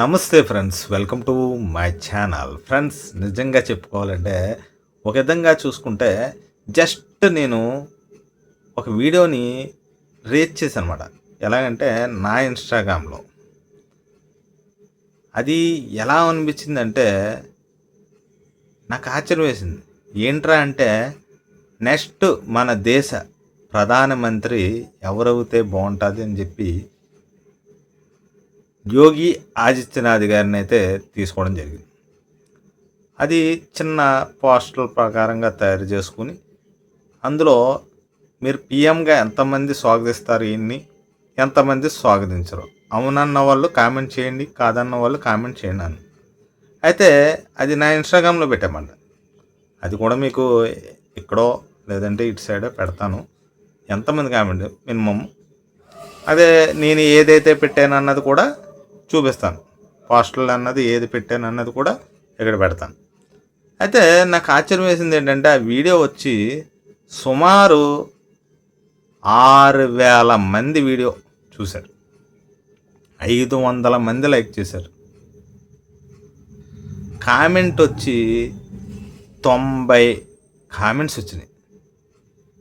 నమస్తే friends welcome to my channel. Friends నిజంగా చెప్పుకోవాలంటే ఒక విధంగా చూసుకుంటే జస్ట్ నేను ఒక వీడియోని రీచ్ చేశాను అనమాట ఎలాగంటే నా ఇన్స్టాగ్రామ్లో. అది ఎలా అనిపించిందంటే నాకు ఆశ్చర్యం వేసింది ఏంట్రా అంటే నెక్స్ట్ మన దేశ ప్రధానమంత్రి ఎవరైతే బాగుంటుంది అని చెప్పి యోగి ఆదిత్యనాథ్ గారిని అయితే తీసుకోవడం జరిగింది. అది చిన్న పోస్టల్ ప్రకారంగా తయారు చేసుకుని అందులో మీరు పిఎంగా ఎంతమంది స్వాగతిస్తారు ఈయన్ని ఎంతమంది స్వాగతించరు. అవునన్న వాళ్ళు కామెంట్ చేయండి కాదన్న వాళ్ళు కామెంట్ చేయండి అని. అయితే అది నా ఇన్స్టాగ్రామ్లో పెట్టామంట. అది కూడా మీకు ఇక్కడో లేదంటే ఇటు సైడో పెడతాను. ఎంతమంది కామెంట్ మినిమం. అదే నేను ఏదైతే పెట్టాను అన్నది కూడా చూపిస్తాను పోస్టల్ అన్నది ఏది పెట్టాను అన్నది కూడా ఇక్కడ పెడతాను అయితే నాకు ఆశ్చర్యం వేసింది ఏంటంటే ఆ వీడియో వచ్చి సుమారు ఆరు వేల మంది వీడియో చూశారు ఐదు వందల మంది లైక్ చేశారు కామెంట్ వచ్చి తొంభై కామెంట్స్ వచ్చినాయి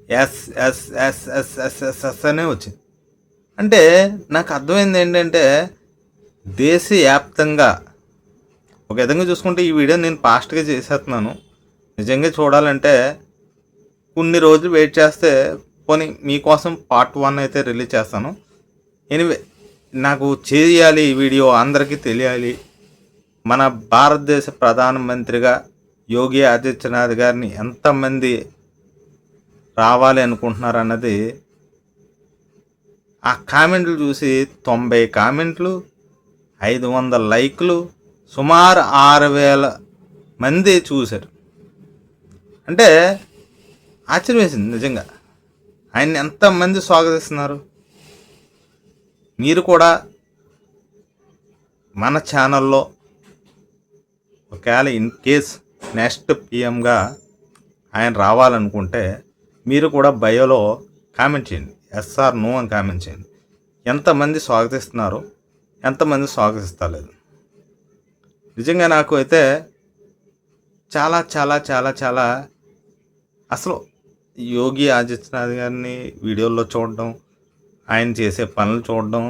yes yes yes yes yes yes yes అనే వచ్చింది అంటే నాకు అర్థమైంది ఏంటంటే దేశవ్యాప్తంగా. ఒక విధంగా చూసుకుంటే ఈ వీడియో నేను ఫాస్ట్గా చేసేస్తున్నాను. నిజంగా చూడాలంటే కొన్ని రోజులు వెయిట్ చేస్తే పోనీ మీకోసం పార్ట్ వన్ అయితే రిలీజ్ చేస్తాను. ఎనివే నాకు చేయాలి ఈ వీడియో అందరికీ తెలియాలి. మన భారతదేశ ప్రధానమంత్రిగా యోగి ఆదిత్యనాథ్ గారిని ఎంతమంది రావాలి అనుకుంటున్నారు అన్నది ఆ కామెంట్లు చూసి తొంభై కామెంట్లు ఐదు వందల లైక్లు సుమారు ఆరు వేల మంది చూశారు. అంటే ఆశ్చర్యం వేసింది నిజంగా. ఆయన్ని ఎంతమంది స్వాగతిస్తున్నారు? మీరు కూడా మన ఛానల్లో ఒకవేళ ఇన్ కేస్ నెక్స్ట్ పిఎంగా ఆయన రావాలనుకుంటే మీరు కూడా బయోలో కామెంట్ చేయండి. ఎస్ఆర్ నో అని కామెంట్ చేయండి. ఎంతమంది స్వాగతిస్తున్నారు? ఎంతమంది స్వాగతిస్తలేదు. నిజంగా నాకు అయితే చాలా చాలా చాలా చాలా అసలు యోగి ఆదిత్యనాథ్ గారిని వీడియోల్లో చూడడం ఆయన చేసే పనులు చూడడం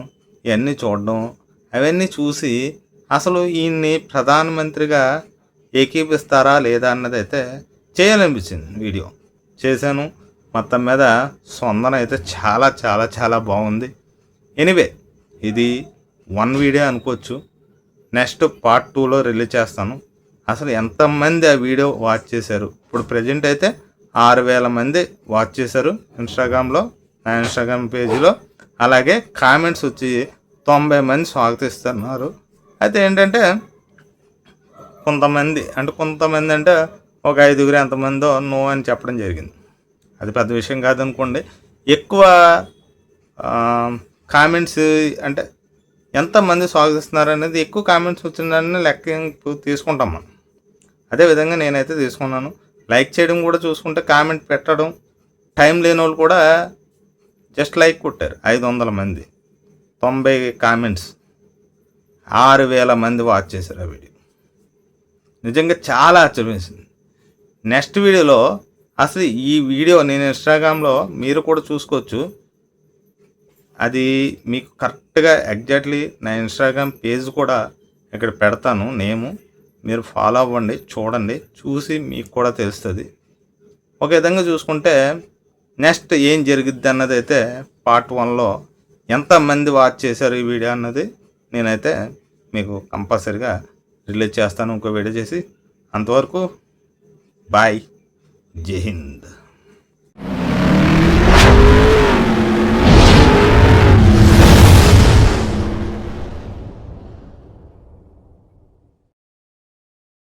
ఇవన్నీ చూడడం అవన్నీ చూసి అసలు ఈయన్ని ప్రధానమంత్రిగా ఏకీపిస్తారా లేదా అన్నది అయితే చేయాలనిపించింది వీడియో. చేశాను. మొత్తం మీద స్పందన అయితే చాలా చాలా చాలా బాగుంది. ఎనివే ఇది వన్ వీడియో అనుకోవచ్చు. నెక్స్ట్ పార్ట్ టూలో రిలీజ్ చేస్తాను. అసలు ఎంతమంది ఆ వీడియో వాచ్ చేశారు? ఇప్పుడు ప్రజెంట్ అయితే ఆరు వేల మంది వాచ్ చేశారు ఇన్స్టాగ్రామ్లో నా ఇన్స్టాగ్రామ్ పేజీలో అలాగే కామెంట్స్ వచ్చి తొంభై మంది స్వాగతిస్తున్నారు. అయితే ఏంటంటే కొంతమంది అంటే కొంతమంది అంటే ఒక ఐదుగురు ఎంతమందో నో అని చెప్పడం జరిగింది. అది పెద్ద విషయం కాదనుకోండి. ఎక్కువ కామెంట్స్ అంటే ఎంతమంది స్వాగతిస్తున్నారు అనేది ఎక్కువ కామెంట్స్ వచ్చిందని లెక్క తీసుకుంటాం మనం. అదేవిధంగా నేనైతే తీసుకున్నాను. లైక్ చేయడం కూడా చూసుకుంటే కామెంట్ పెట్టడం టైం లేని వాళ్ళు కూడా జస్ట్ లైక్ కొట్టారు ఐదు వందల మంది. తొంభై కామెంట్స్ ఆరు వేల మంది వాచ్ చేశారు ఆ వీడియో. నిజంగా చాలా ఆశ్చర్యమేసింది. నెక్స్ట్ వీడియోలో అసలు ఈ వీడియో నేను ఇన్స్టాగ్రామ్లో మీరు కూడా చూసుకోవచ్చు. అది మీకు కరెక్ట్గా ఎగ్జాక్ట్లీ నా ఇన్స్టాగ్రామ్ పేజ్ కూడా ఇక్కడ పెడతాను నేము. మీరు ఫాలో అవ్వండి చూడండి చూసి మీకు కూడా తెలుస్తుంది. ఒక విధంగా చూసుకుంటే నెక్స్ట్ ఏం జరిగిద్ది అన్నది అయితే పార్ట్ వన్లో ఎంతమంది వాచ్ చేశారు ఈ వీడియో అన్నది నేనైతే మీకు కంపల్సరిగా రిలీజ్ చేస్తాను ఇంకో వీడియో చేసి. అంతవరకు బాయ్ జై హింద్.